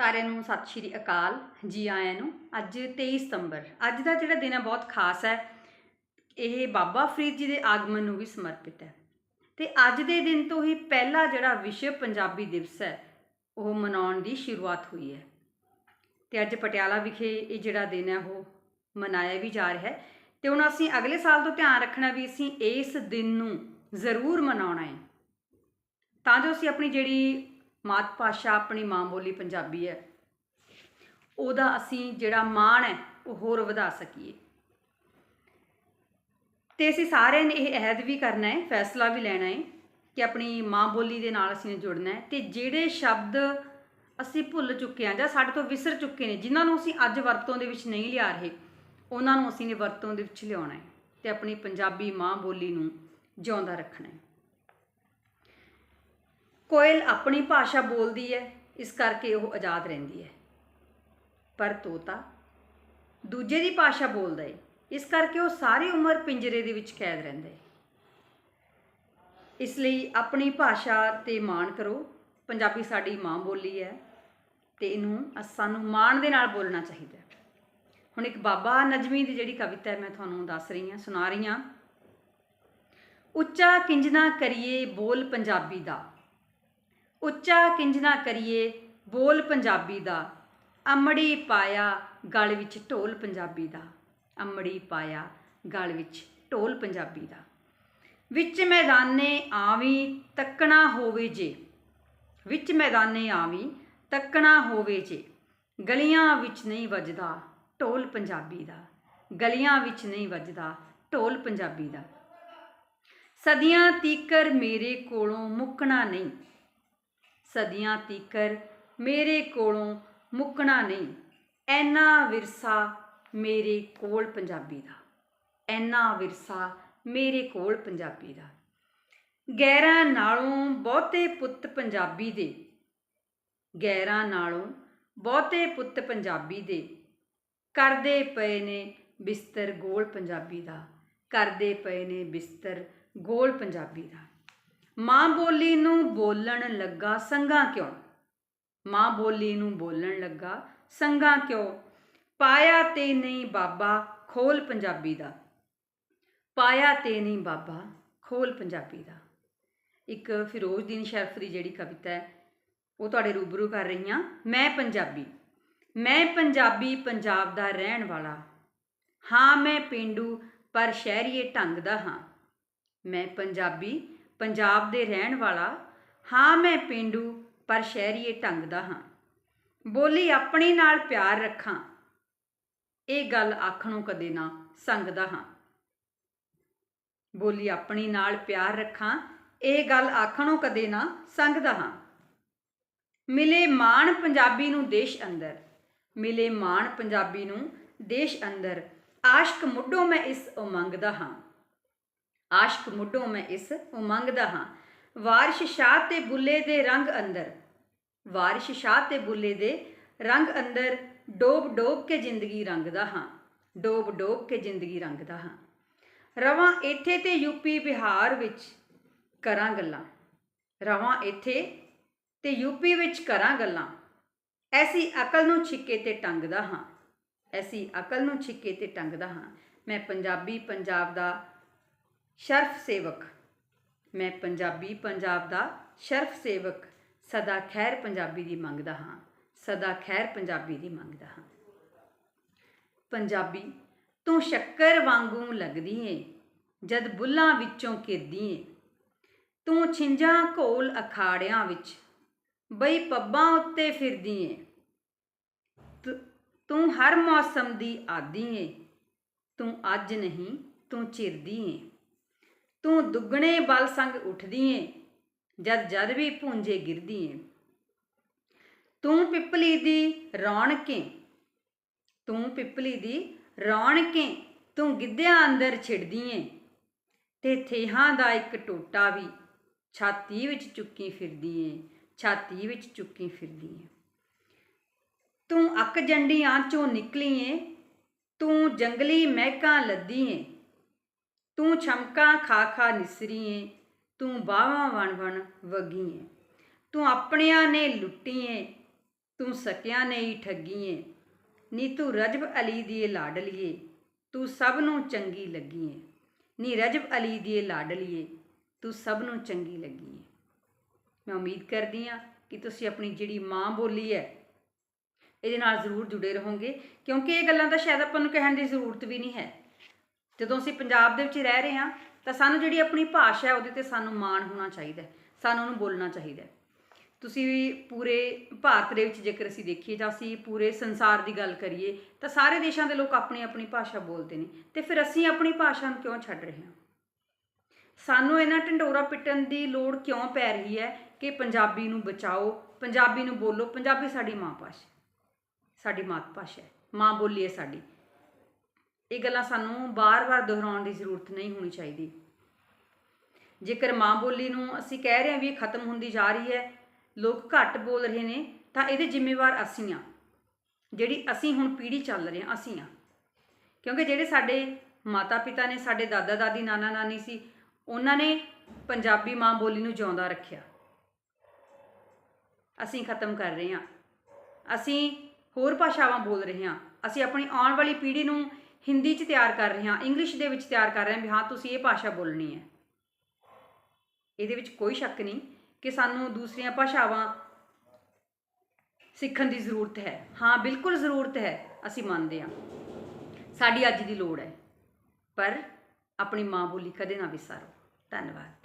ਸਾਰਿਆਂ ਨੂੰ ਸਤਿ ਸ਼੍ਰੀ ਅਕਾਲ ਜੀ ਆਇਆਂ ਨੂੰ। ਅੱਜ 23 ਸਤੰਬਰ, ਅੱਜ ਦਾ ਜਿਹੜਾ ਦਿਨ ਹੈ ਬਹੁਤ ਖਾਸ ਹੈ। ਇਹ ਬਾਬਾ ਫਰੀਦ ਜੀ ਦੇ ਆਗਮਨ ਨੂੰ ਵੀ ਸਮਰਪਿਤ ਹੈ। ਤੇ ਅੱਜ ਦੇ ਦਿਨ ਤੋਂ ਹੀ ਪਹਿਲਾ ਜਿਹੜਾ ਵਿਸ਼ਵ ਪੰਜਾਬੀ ਦਿਵਸ ਹੈ, ਉਹ ਮਨਾਉਣ ਦੀ ਸ਼ੁਰੂਆਤ ਹੋਈ ਹੈ। ਤੇ ਅੱਜ ਪਟਿਆਲਾ ਵਿਖੇ ਇਹ ਜਿਹੜਾ ਦਿਨ ਹੈ, ਉਹ ਮਨਾਇਆ ਵੀ ਜਾ ਰਿਹਾ ਹੈ। ਤੇ ਹੁਣ ਅਸੀਂ ਅਗਲੇ ਸਾਲ ਤੋਂ ਧਿਆਨ ਰੱਖਣਾ ਵੀ ਅਸੀਂ ਇਸ ਦਿਨ ਨੂੰ ਜ਼ਰੂਰ ਮਨਾਉਣਾ ਹੈ। ਤਾਂ ਜੋ ਅਸੀਂ ਆਪਣੀ ਜਿਹੜੀ ਮਾਤ ਭਾਸ਼ਾ ਆਪਣੀ ਮਾਂ ਬੋਲੀ ਪੰਜਾਬੀ ਹੈ। ਉਹਦਾ ਅਸੀਂ ਜਿਹੜਾ ਮਾਣ ਹੈ, ਉਹ ਹੋਰ ਵਧਾ ਸਕੀਏ। ਤੇ ਅਸੀਂ ਸਾਰਿਆਂ ਨੇ ਇਹ ਅਹਿਦ ਵੀ ਕਰਨਾ ਹੈ, ਫੈਸਲਾ ਵੀ ਲੈਣਾ ਹੈ ਕਿ ਆਪਣੀ ਮਾਂ ਬੋਲੀ ਦੇ ਨਾਲ ਅਸੀਂ ਜੁੜਨਾ ਹੈ। ਤੇ ਜਿਹੜੇ ਸ਼ਬਦ ਅਸੀਂ ਭੁੱਲ ਚੁੱਕੇ ਹਾਂ ਜਾਂ ਸਾਡੇ ਤੋਂ ਵਿਸਰ ਚੁੱਕੇ ਨੇ, ਜਿਨ੍ਹਾਂ ਨੂੰ ਅਸੀਂ ਅੱਜ ਵਰਤੋਂ ਦੇ ਵਿੱਚ ਨਹੀਂ ਲਿਆ ਰਹੇ, ਉਹਨਾਂ ਨੂੰ ਅਸੀਂ ਨੇ ਵਰਤੋਂ ਦੇ ਵਿੱਚ ਲਿਆਉਣਾ ਹੈ ਤੇ ਆਪਣੀ ਪੰਜਾਬੀ ਮਾਂ ਬੋਲੀ ਨੂੰ ਜਿਉਂਦਾ ਰੱਖਣਾ ਹੈ। ਕੋਇਲ ਆਪਣੀ ਭਾਸ਼ਾ ਬੋਲਦੀ ਹੈ, ਇਸ ਕਰਕੇ ਉਹ ਆਜ਼ਾਦ ਰਹਿੰਦੀ ਹੈ। ਪਰ ਤੋਤਾ ਦੂਜੇ ਦੀ ਭਾਸ਼ਾ ਬੋਲਦਾ ਹੈ, ਇਸ ਕਰਕੇ ਉਹ ਸਾਰੀ ਉਮਰ ਪਿੰਜਰੇ ਦੇ ਵਿੱਚ ਕੈਦ ਰਹਿੰਦਾ ਹੈ। ਇਸ ਲਈ ਆਪਣੀ ਭਾਸ਼ਾ ਤੇ ਮਾਣ ਕਰੋ, ਪੰਜਾਬੀ ਸਾਡੀ ਮਾਂ ਬੋਲੀ ਹੈ ਤੇ ਇਹਨੂੰ ਅਸ- ਸਾਨੂੰ ਮਾਣ ਦੇ ਨਾਲ ਬੋਲਣਾ ਚਾਹੀਦਾ ਹੁਣ ਇੱਕ ਬਾਬਾ ਨਜਮੀ ਦੀ ਜਿਹੜੀ ਕਵਿਤਾ ਹੈ ਮੈਂ ਤੁਹਾਨੂੰ ਦੱਸ ਰਹੀ ਹਾਂ, ਸੁਣਾ ਰਹੀ ਹਾਂ। ਉੱਚਾ ਕਿੰਜਨਾ ਕਰੀਏ ਬੋਲ ਪੰਜਾਬੀ ਦਾ। ਉੱਚਾ ਕਿੰਜਨਾ ਕਰੀਏ ਬੋਲ ਪੰਜਾਬੀ ਦਾ। ਅਮੜੀ ਪਾਇਆ ਗਲ ਵਿੱਚ ਢੋਲ ਪੰਜਾਬੀ ਦਾ। ਅਮੜੀ ਪਾਇਆ ਗਲ ਵਿੱਚ ਢੋਲ ਪੰਜਾਬੀ ਦਾ। ਵਿੱਚ ਮੈਦਾਨੇ ਆਵੀਂ ਤੱਕਣਾ ਹੋਵੇ ਜੇ। ਵਿੱਚ ਮੈਦਾਨੇ ਆਵੀ ਤੱਕਣਾ ਹੋਵੇ ਜੇ। ਗਲੀਆਂ ਵਿੱਚ ਨਹੀਂ ਵੱਜਦਾ ਢੋਲ ਪੰਜਾਬੀ ਦਾ। ਗਲੀਆਂ ਵਿੱਚ ਨਹੀਂ ਵੱਜਦਾ ਢੋਲ ਪੰਜਾਬੀ ਦਾ। ਸਦੀਆਂ ਤੀਕਰ ਮੇਰੇ ਕੋਲੋਂ ਮੁੱਕਣਾ ਨਹੀਂ। ਸਦੀਆਂ ਤੀਕਰ ਮੇਰੇ ਕੋਲੋਂ ਮੁੱਕਣਾ ਨਹੀਂ। ਐਨਾ ਵਿਰਸਾ ਮੇਰੇ ਕੋਲ ਪੰਜਾਬੀ ਦਾ। ਐਨਾ ਵਿਰਸਾ ਮੇਰੇ ਕੋਲ ਪੰਜਾਬੀ ਦਾ। ਗੈਰਾਂ ਨਾਲੋਂ ਬਹੁਤੇ ਪੁੱਤ ਪੰਜਾਬੀ ਦੇ। ਗੈਰਾਂ ਨਾਲੋਂ ਬਹੁਤੇ ਪੁੱਤ ਪੰਜਾਬੀ ਦੇ। ਕਰਦੇ ਪਏ ਨੇ ਬਿਸਤਰ ਗੋਲ ਪੰਜਾਬੀ ਦਾ। ਕਰਦੇ ਪਏ ਨੇ ਬਿਸਤਰ ਗੋਲ ਪੰਜਾਬੀ ਦਾ। ਮਾਂ ਬੋਲੀ ਨੂੰ ਬੋਲਣ ਲੱਗਾ ਸੰਗਾ ਕਿਉਂ? ਮਾਂ ਬੋਲੀ ਨੂੰ ਬੋਲਣ ਲੱਗਾ ਸੰਗਾ ਕਿਉਂ? ਪਾਇਆ ਤੇ ਨਹੀਂ ਬਾਬਾ, ਖੋਲ ਪੰਜਾਬੀ ਦਾ। ਪਾਇਆ ਤੇ ਨਹੀਂ ਬਾਬਾ, ਖੋਲ ਪੰਜਾਬੀ ਦਾ। ਇੱਕ ਫਿਰੋਜ਼ਦੀਨ ਸ਼ਰਫ ਦੀ ਜਿਹੜੀ ਕਵਿਤਾ ਹੈ, ਉਹ ਤੁਹਾਡੇ ਰੂਬਰੂ ਕਰ ਰਹੀ ਹਾਂ। ਮੈਂ ਪੰਜਾਬੀ। ਮੈਂ ਪੰਜਾਬੀ ਪੰਜਾਬ ਦਾ ਰਹਿਣ ਵਾਲਾ। ਹਾਂ, ਮੈਂ ਪਿੰਡੂ, ਪਰ ਸ਼ਹਿਰੀਏ ਢੰਗ ਦਾ ਹਾਂ। ਮੈਂ ਪੰਜਾਬੀ ਪੰਜਾਬ ਦੇ ਰਹਿਣ ਵਾਲਾ, ਹਾਂ ਮੈਂ ਪਿੰਡੂ, ਪਰ ਸ਼ਹਿਰੀਏ ਢੰਗ ਦਾ ਹਾਂ। ਬੋਲੀ ਆਪਣੇ ਨਾਲ ਪਿਆਰ ਰੱਖਾਂ, ਇਹ ਗੱਲ ਆਖਣੋਂ ਕਦੇ ਨਾ ਸੰਗਦਾ ਹਾਂ। ਬੋਲੀ ਆਪਣੀ ਨਾਲ ਪਿਆਰ ਰੱਖਾਂ, ਇਹ ਗੱਲ ਆਖਣੋਂ ਕਦੇ ਨਾ ਸੰਗਦਾ ਹਾਂ। ਮਿਲੇ ਮਾਣ ਪੰਜਾਬੀ ਨੂੰ ਦੇਸ਼ ਅੰਦਰ, ਮਿਲੇ ਮਾਣ ਪੰਜਾਬੀ ਨੂੰ ਦੇਸ਼ ਅੰਦਰ, ਆਸ਼ਕ ਮੁੱਢੋਂ ਮੈਂ ਇਸ ਉਮੰਗ ਦਾ ਹਾਂ। ਆਸ਼ਕ ਮੁੱਢੋਂ ਮੈਂ ਇਸ ਉਮੰਗਦਾ ਹਾਂ। ਵਾਰਿਸ਼ ਸ਼ਾਹ ਤੇ ਬੁੱਲੇ ਦੇ ਰੰਗ ਅੰਦਰ। ਵਾਰਿਸ਼ ਸ਼ਾਹ ਤੇ ਬੁੱਲੇ ਦੇ ਰੰਗ ਅੰਦਰ ਡੋਬ ਡੋਬ ਕੇ ਜ਼ਿੰਦਗੀ ਰੰਗਦਾ ਹਾਂ। ਡੋਬ ਡੋਬ ਕੇ ਜ਼ਿੰਦਗੀ ਰੰਗਦਾ ਹਾਂ। ਰਵਾਂ ਇੱਥੇ ਤੇ ਯੂਪੀ ਬਿਹਾਰ ਵਿੱਚ ਕਰਾਂ ਗੱਲਾਂ। ਰਵਾਂ ਇੱਥੇ ਤੇ ਯੂਪੀ ਵਿੱਚ ਕਰਾਂ ਗੱਲਾਂ। ਐਸੀ ਅਕਲ ਨੂੰ ਛਿੱਕੇ ਤੇ ਟੰਗਦਾ ਹਾਂ। ਐਸੀ ਅਕਲ ਨੂੰ ਛਿੱਕੇ ਤੇ ਟੰਗਦਾ ਹਾਂ। ਮੈਂ ਪੰਜਾਬੀ ਪੰਜਾਬ ਦਾ ਸ਼ਰਫ ਸੇਵਕ। ਮੈਂ ਪੰਜਾਬੀ, ਪੰਜਾਬ ਦਾ ਸ਼ਰਫ ਸੇਵਕ, ਸਦਾ ਖੈਰ ਪੰਜਾਬੀ ਦੀ ਮੰਗਦਾ ਹਾਂ, ਸਦਾ ਖੈਰ ਪੰਜਾਬੀ ਦੀ ਮੰਗਦਾ ਹਾਂ। ਪੰਜਾਬੀ, ਤੂੰ ਸ਼ੱਕਰ ਵਾਂਗੂ ਲੱਗਦੀ ਏ, ਜਦ ਬੁੱਲਾਂ ਵਿੱਚੋਂ ਕਿਰਦੀ ਏ। ਤੂੰ ਛਿੰਜਾਂ ਘੋਲ ਅਖਾੜਿਆਂ ਵਿੱਚ, ਬਈ ਪੱਬਾਂ ਉੱਤੇ ਫਿਰਦੀ ਏ। ਤੁ- ਤੂੰ ਹਰ ਮੌਸਮ ਦੀ ਆਦੀ ਏ, ਤੂੰ ਅੱਜ ਨਹੀਂ, ਤੂੰ ਚਿਰਦੀ ਏ। ਤੂੰ ਦੁੱਗਣੇ ਬਲ ਸੰਗ ਉੱਠਦੀ ਏ, ਜਦ ਜਦ ਵੀ ਭੁੰਜੇ ਗਿਰਦੀ ਏ। ਤੂੰ ਪਿੱਪਲੀ ਦੀ ਰੌਣਕੇ ਤੂੰ ਪਿੱਪਲੀ ਦੀ ਰੌਣਕੇ ਤੂੰ ਗਿੱਧਿਆਂ ਅੰਦਰ ਛਿੜਦੀ ਏ। ਤੇ ਥੇਹਾਂ ਦਾ ਇੱਕ ਟੋਟਾ ਵੀ ਛਾਤੀ ਵਿੱਚ ਚੁੱਕੀ ਫਿਰਦੀ ਏ, ਛਾਤੀ ਵਿੱਚ ਚੁੱਕੀ ਫਿਰਦੀ ਏ। ਤੂੰ ਅੱਕ ਜੰਡੀਆਂ ਚੋਂ ਨਿਕਲੀ ਏ, ਤੂੰ ਜੰਗਲੀ ਮਹਿਕਾਂ ਲੱਦੀ ਏ ਤੂੰ ਛਮਕਾਂ ਖਾ ਖਾ ਨਿਸਰੀਏ, ਤੂੰ ਬਾਹਾਂ ਵਣ ਵਣ ਵਗੀਏ। ਤੂੰ ਆਪਣਿਆਂ ਨੇ ਲੁੱਟੀਏ ਏ ਤੂੰ ਸਕਿਆ ਨਹੀਂ ਠੱਗੀਏ। ਨੀ ਤੂੰ ਰਜਬ ਅਲੀ ਦੀ ਏ ਲਾਡਲੀਏ ਤੂੰ ਸਭ ਨੂੰ ਚੰਗੀ ਲੱਗੀਏ। ਨੀ ਰਜਬ ਅਲੀ ਦੀ ਏ ਲਾਡਲੀਏ ਤੂੰ ਸਭ ਨੂੰ ਚੰਗੀ ਲੱਗੀਏ। ਮੈਂ ਉਮੀਦ ਕਰਦੀ ਹਾਂ ਕਿ ਤੁਸੀਂ ਆਪਣੀ ਜਿਹੜੀ ਮਾਂ ਬੋਲੀ ਹੈ, ਇਹਦੇ ਨਾਲ ਜ਼ਰੂਰ ਜੁੜੇ ਰਹੋਗੇ, ਕਿਉਂਕਿ ਇਹ ਗੱਲਾਂ ਤਾਂ ਸ਼ਾਇਦ ਆਪਾਂ ਨੂੰ ਕਹਿਣ ਦੀ ਜ਼ਰੂਰਤ ਵੀ ਨਹੀਂ ਹੈ। ਜਦੋਂ ਅਸੀਂ ਪੰਜਾਬ ਦੇ ਵਿੱਚ ਰਹਿ ਰਹੇ ਹਾਂ, ਤਾਂ ਸਾਨੂੰ ਜਿਹੜੀ ਆਪਣੀ ਭਾਸ਼ਾ ਹੈ, ਉਹਦੇ ਤੇ ਸਾਨੂੰ ਮਾਣ ਹੋਣਾ ਚਾਹੀਦਾ ਹੈ, ਸਾਨੂੰ ਉਹਨੂੰ ਬੋਲਣਾ ਚਾਹੀਦਾ ਹੈ। ਤੁਸੀਂ ਪੂਰੇ ਭਾਰਤ ਦੇ ਵਿੱਚ ਜੇਕਰ ਅਸੀਂ ਦੇਖੀਏ ਜਾਂ ਅਸੀਂ ਪੂਰੇ ਸੰਸਾਰ ਦੀ ਗੱਲ ਕਰੀਏ, ਤਾਂ ਸਾਰੇ ਦੇਸ਼ਾਂ ਦੇ ਲੋਕ ਆਪਣੀ ਆਪਣੀ ਭਾਸ਼ਾ ਬੋਲਦੇ ਨੇ, ਤੇ ਫਿਰ ਅਸੀਂ ਆਪਣੀ ਭਾਸ਼ਾ ਨੂੰ ਕਿਉਂ ਛੱਡ ਰਹੇ ਹਾਂ? ਸਾਨੂੰ ਇਹਨਾਂ ਢੰਡੋਰਾ ਪਿੱਟਣ ਦੀ ਲੋੜ ਕਿਉਂ ਪੈ ਰਹੀ ਹੈ ਕਿ ਪੰਜਾਬੀ ਨੂੰ ਬਚਾਓ, ਪੰਜਾਬੀ ਨੂੰ ਬੋਲੋ? ਪੰਜਾਬੀ ਸਾਡੀ ਮਾਂ ਭਾਸ਼ਾ ਸਾਡੀ ਮਾਤ ਭਾਸ਼ਾ ਹੈ, ਮਾਂ ਬੋਲੀ ਹੈ ਸਾਡੀ। ਇਹ ਗੱਲਾਂ ਸਾਨੂੰ ਬਾਰ-ਬਾਰ ਦੁਹਰਾਉਣ ਦੀ ਜ਼ਰੂਰਤ ਨਹੀਂ ਹੋਣੀ ਚਾਹੀਦੀ। ਜੇਕਰ ਮਾਂ ਬੋਲੀ ਨੂੰ ਅਸੀਂ ਕਹਿ ਰਹੇ ਹਾਂ ਵੀ ਇਹ ਖਤਮ ਹੁੰਦੀ ਜਾ ਰਹੀ ਹੈ, ਲੋਕ ਘੱਟ ਬੋਲ ਰਹੇ ਨੇ, ਤਾਂ ਇਹਦੇ ਜ਼ਿੰਮੇਵਾਰ ਅਸੀਂ ਆ ਜਿਹੜੀ ਅਸੀਂ ਹੁਣ ਪੀੜ੍ਹੀ ਚੱਲ ਰਹੇ ਹਾਂ, ਅਸੀਂ ਆ ਕਿਉਂਕਿ ਜਿਹੜੇ ਸਾਡੇ ਮਾਤਾ ਪਿਤਾ ਨੇ, ਸਾਡੇ ਦਾਦਾ ਦਾਦੀ ਨਾਨਾ ਨਾਨੀ ਸੀ, ਉਹਨਾਂ ਨੇ ਪੰਜਾਬੀ ਮਾਂ ਬੋਲੀ ਨੂੰ ਜਿਉਂਦਾ ਰੱਖਿਆ। ਅਸੀਂ ਖਤਮ ਕਰ ਰਹੇ ਹਾਂ। ਅਸੀਂ ਹੋਰ ਭਾਸ਼ਾਵਾਂ ਬੋਲ ਰਹੇ ਹਾਂ। ਅਸੀਂ ਆਪਣੀ ਆਉਣ ਵਾਲੀ ਪੀੜ੍ਹੀ ਨੂੰ ਹਿੰਦੀ 'ਚ ਤਿਆਰ ਕਰ ਰਹੇ ਹਾਂ ਇੰਗਲਿਸ਼ ਦੇ ਵਿੱਚ ਤਿਆਰ ਕਰ ਰਹੇ ਹਾਂ ਵੀ ਹਾਂ, ਤੁਸੀਂ ਇਹ ਭਾਸ਼ਾ ਬੋਲਣੀ ਹੈ। ਇਹਦੇ ਵਿੱਚ ਕੋਈ ਸ਼ੱਕ ਨਹੀਂ ਕਿ ਸਾਨੂੰ ਦੂਸਰੀਆਂ ਭਾਸ਼ਾਵਾਂ ਸਿੱਖਣ ਦੀ ਜ਼ਰੂਰਤ ਹੈ। ਹਾਂ, ਬਿਲਕੁਲ ਜ਼ਰੂਰਤ ਹੈ, ਅਸੀਂ ਮੰਨਦੇ ਹਾਂ। ਸਾਡੀ ਅੱਜ ਦੀ ਲੋੜ ਹੈ, ਪਰ ਆਪਣੀ ਮਾਂ ਬੋਲੀ ਕਦੇ ਨਾ ਵਿਸਾਰੋ। ਧੰਨਵਾਦ।